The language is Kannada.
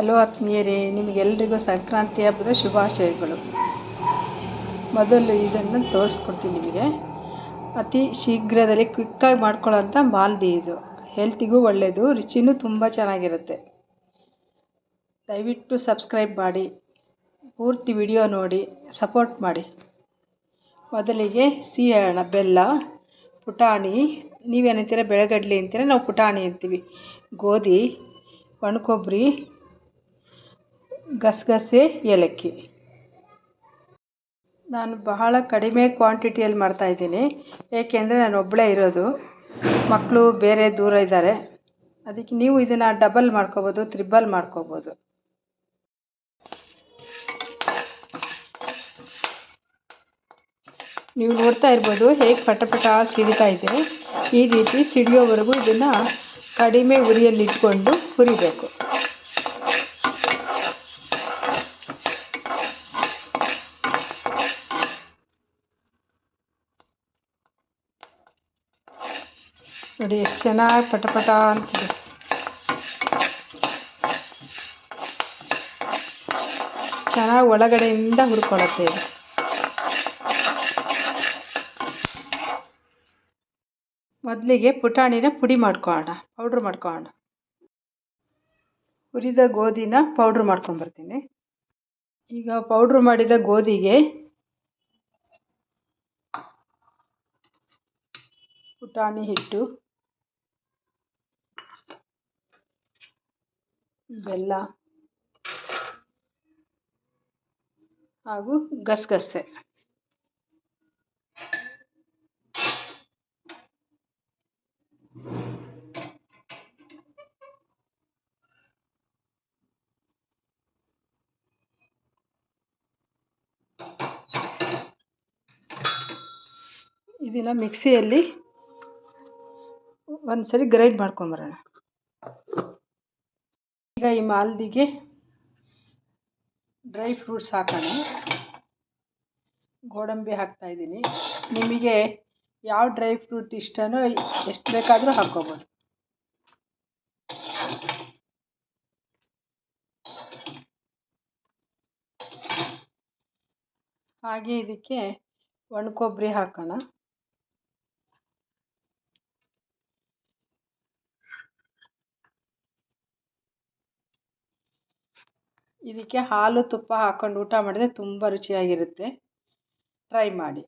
ಹಲೋ ಆತ್ಮೀಯರೇ, ನಿಮಗೆಲ್ರಿಗೂ ಸಂಕ್ರಾಂತಿ ಹಬ್ಬದ ಶುಭಾಶಯಗಳು. ಮೊದಲು ಇದನ್ನು ತೋರಿಸ್ಕೊಡ್ತೀನಿ ನಿಮಗೆ. ಅತಿ ಶೀಘ್ರದಲ್ಲಿ ಕ್ವಿಕ್ಕಾಗಿ ಮಾಡ್ಕೊಳ್ಳೋಂಥ ಮಾಲ್ದಿ ಇದು. ಹೆಲ್ತಿಗೂ ಒಳ್ಳೆಯದು ರುಚಿನೂ ತುಂಬ ಚೆನ್ನಾಗಿರುತ್ತೆ. ದಯವಿಟ್ಟು ಸಬ್ಸ್ಕ್ರೈಬ್ ಮಾಡಿ, ಪೂರ್ತಿ ವಿಡಿಯೋ ನೋಡಿ, ಸಪೋರ್ಟ್ ಮಾಡಿ. ಮೊದಲಿಗೆ ಹೇಳೋಣ ಬೆಲ್ಲ, ಪುಟಾಣಿ. ನೀವೇನಂತೀರ ಬೆಳಗಡ್ಲೆ ಅಂತೀರ, ನಾವು ಪುಟಾಣಿ ಅಂತೀವಿ. ಗೋಧಿ, ಒಣಕೊಬ್ಬರಿ ಗಸಗಸೆ ಏಲಕ್ಕಿ. ನಾನು ಬಹಳ ಕಡಿಮೆ ಕ್ವಾಂಟಿಟಿಯಲ್ಲಿ ಮಾಡ್ತಾಯಿದ್ದೀನಿ ಏಕೆಂದರೆ ನಾನು ಒಬ್ಬಳೇ ಇರೋದು. ಮಕ್ಕಳು ಬೇರೆ ದೂರ ಇದ್ದಾರೆ. ಅದಕ್ಕೆ ನೀವು ಇದನ್ನು ಡಬಲ್ ಮಾಡ್ಕೋಬೋದು ತ್ರಿಬಲ್ ಮಾಡ್ಕೋಬೋದು. ನೀವು ನೋಡ್ತಾ ಇರ್ಬೋದು ಹೇಗೆ ಪಟ ಪಟ ಸಿಡಿತಾ ಇದೆ. ಈ ರೀತಿ ಸಿಡಿಯೋವರೆಗೂ ಇದನ್ನು ಕಡಿಮೆ ಉರಿಯಲ್ಲಿ ಇಟ್ಕೊಂಡು ಹುರಿಬೇಕು. ನೋಡಿ, ಎಷ್ಟು ಚೆನ್ನಾಗಿ ಪಟ ಪಟ ಅಂತಿದೆ. ಚೆನ್ನಾಗಿ ಒಳಗಡೆಯಿಂದ ಹುರ್ಕೊಳ್ಳುತ್ತೆ ಇದು. ಮೊದಲಿಗೆ ಪುಟಾಣಿನ ಪುಡಿ ಮಾಡ್ಕೊಳ್ಳೋಣ, ಪೌಡ್ರ್ ಮಾಡ್ಕೊಳ್ಳೋಣ. ಹುರಿದ ಗೋಧಿನ ಪೌಡ್ರ್ ಮಾಡ್ಕೊಂಬರ್ತೀನಿ ಈಗ ಪೌಡ್ರ್ ಮಾಡಿದ ಗೋಧಿಗೆ ಪುಟಾಣಿ ಹಿಟ್ಟು ಬೆಲ್ಲ ಹಾಗೂ ಗಸಗಸೆ. ಇದನ್ನು ಮಿಕ್ಸಿಯಲ್ಲಿ ಒಂದು ಸರಿ ಗ್ರೈಂಡ್ ಮಾಡ್ಕೊಂಬರೋಣ ಈಗ ಈ ಮಾಲ್ದಿಗೆ ಡ್ರೈ ಫ್ರೂಟ್ಸ್ ಹಾಕೋಣ. ಗೋಡಂಬಿ ಹಾಕ್ತಾಯಿದ್ದೀನಿ ನಿಮಗೆ ಯಾವ ಡ್ರೈ ಫ್ರೂಟ್ ಇಷ್ಟನೋ ಎಷ್ಟು ಬೇಕಾದರೂ ಹಾಕ್ಕೋಬೋದು ಹಾಗೆ ಇದಕ್ಕೆ ಒಣ ಕೊಬ್ಬರಿ ಹಾಕೋಣ. ಇದಕ್ಕೆ ಹಾಲು ತುಪ್ಪ ಹಾಕ್ಕೊಂಡು ಊಟ ಮಾಡಿದರೆ ತುಂಬ ರುಚಿಯಾಗಿರುತ್ತೆ. ಟ್ರೈ ಮಾಡಿ.